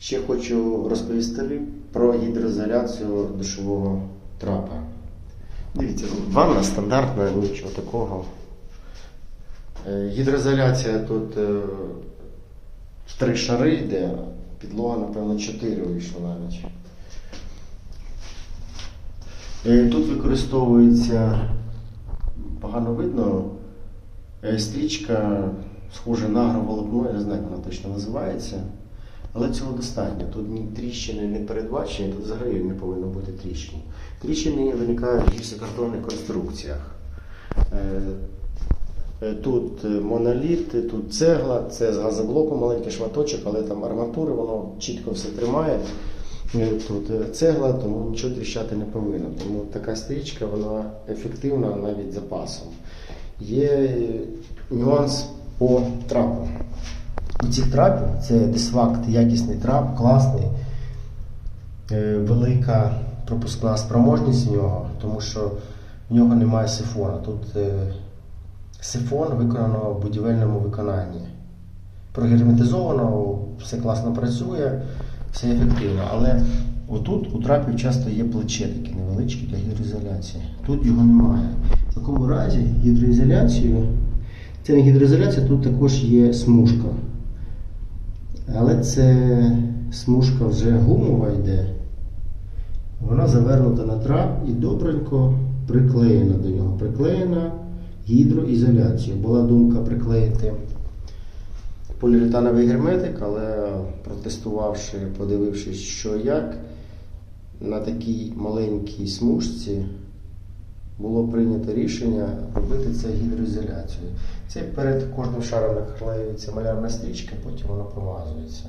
Ще хочу розповісти про гідроізоляцію душового трапа. Дивіться, ванна стандартна, нічого такого. Е, Гідроізоляція тут е, в три шари йде, підлога, напевно, чотири вийшло навіть. Е, Тут використовується погано видно стрічка, схожа на агроволокно, я не знаю, як вона точно називається. Але цього достатньо. Тут ні тріщини не передбачені, тут взагалі не повинно бути тріщин. Тріщини виникають в гіпсокартонних конструкціях. Е, е, Тут моноліт, тут цегла, це з газоблоку маленький шматочок, але там арматури, воно чітко все тримає. Е, Тут цегла, тому нічого тріщати не повинно. Тому така стрічка вона ефективна навіть запасом. Є нюанс по трапу. У цих трапів це десфакт, якісний трап, класний, Е, велика пропускна спроможність в нього, тому що в нього немає сифона. Тут е, сифон виконано в будівельному виконанні. Прогерметизовано, все класно працює, все ефективно. Але отут у трапів часто є плече такі невеличкі для гідроізоляції. Тут його немає. В такому разі гідроізоляцію, це не гідроізоляція, тут також є смужка. Але це смужка вже гумова йде. Вона завернута на трап і добренько приклеєна до нього. Приклеєна гідроізоляцією. Була думка приклеїти поліуретановий герметик, але протестувавши, подивившись, що як, на такій маленькій смужці було прийнято рішення робити це гідроізоляцією. Це перед кожним шаром наклеюється малярна стрічка, потім вона промазується.